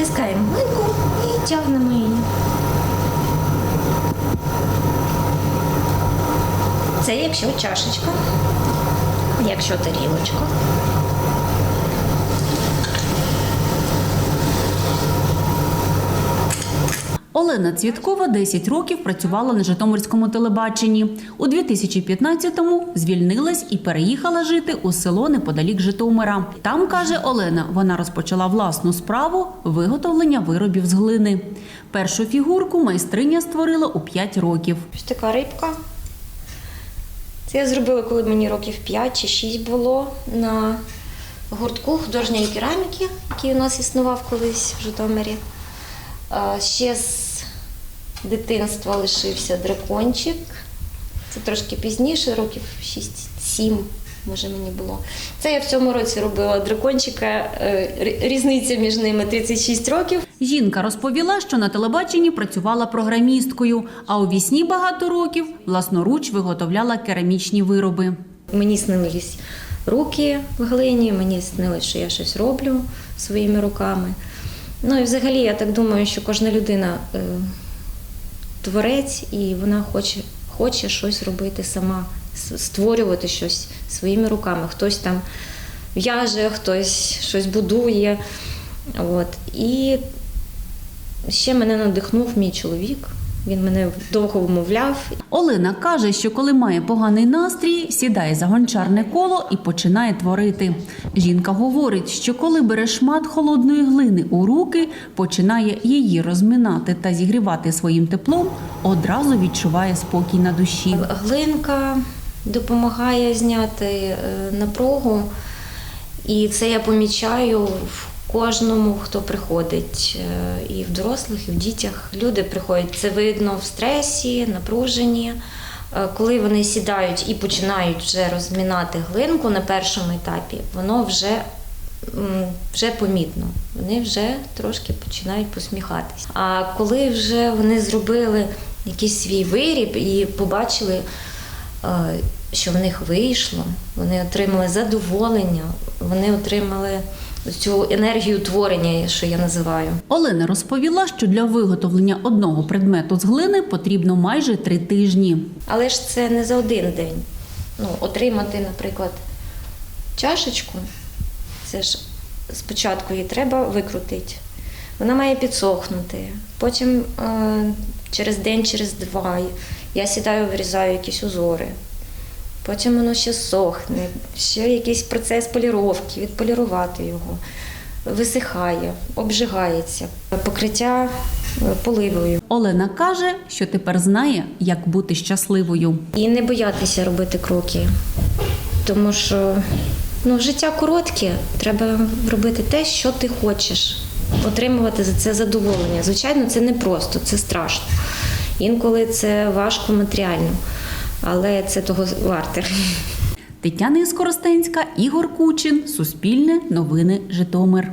Натискаємо глинку і тягнемо її. Це якщо чашечка, якщо тарілочка. Олена Цвіткова 10 років працювала на Житомирському телебаченні. У 2015-му звільнилась і переїхала жити у село неподалік Житомира. Там, каже Олена, вона розпочала власну справу виготовлення виробів з глини. Першу фігурку майстриня створила у 5 років. Ось така рибка. Це я зробила, коли мені років 5 чи 6 було на гуртку художньої кераміки, який у нас існував колись в Житомирі. Ще з дитинства лишився дракончик. Це трошки пізніше, років 6-7, може мені було. Це я в цьому році робила дракончика. е, Різниця між ними 36 років. Жінка розповіла, що на телебаченні працювала програмісткою, а у вісні багато років власноруч виготовляла керамічні вироби. Мені снились руки в глині, мені снилось, що я щось роблю своїми руками. Ну і взагалі, я так думаю, що кожна людина е, творець, і вона хоче, хоче щось робити сама, створювати щось своїми руками. Хтось там в'яже, хтось щось будує. От. І ще мене надихнув мій чоловік. Він мене довго вмовляв, Олена каже, що коли має поганий настрій, сідає за гончарне коло і починає творити. Жінка говорить, що коли бере шмат холодної глини у руки, починає її розминати та зігрівати своїм теплом, одразу відчуває спокій на душі. Глинка допомагає зняти е, напругу, і це я помічаю в кожному, хто приходить, е, і в дорослих, і в дітях. Люди приходять, це видно в стресі, напруженні. Е, Коли вони сідають і починають вже розмінати глинку на першому етапі, воно вже вже помітно. Вони вже трошки починають посміхатись. А коли вже вони зробили якийсь свій виріб і побачили, е, що в них вийшло, вони отримали задоволення, вони отримали цю енергію творення, що я називаю. Олена розповіла, що для виготовлення одного предмету з глини потрібно майже три тижні. Але ж це не за один день. Ну, отримати, наприклад, чашечку, це ж спочатку її треба викрутити. Вона має підсохнути. Потім е, через день, через два я сідаю, вирізаю якісь узори. Потім воно ще сохне, ще якийсь процес поліровки, відполірувати його, висихає, обжигається. Покриття е, поливою. Олена каже, що тепер знає, як бути щасливою. І не боятися робити кроки. Тому що ну, життя коротке, треба робити те, що ти хочеш, отримувати за це задоволення. Звичайно, це не просто, це страшно. Інколи це важко матеріально, але це того варте. Тетяна Іскоростенська, Ігор Кучин, Суспільне, Новини Житомир.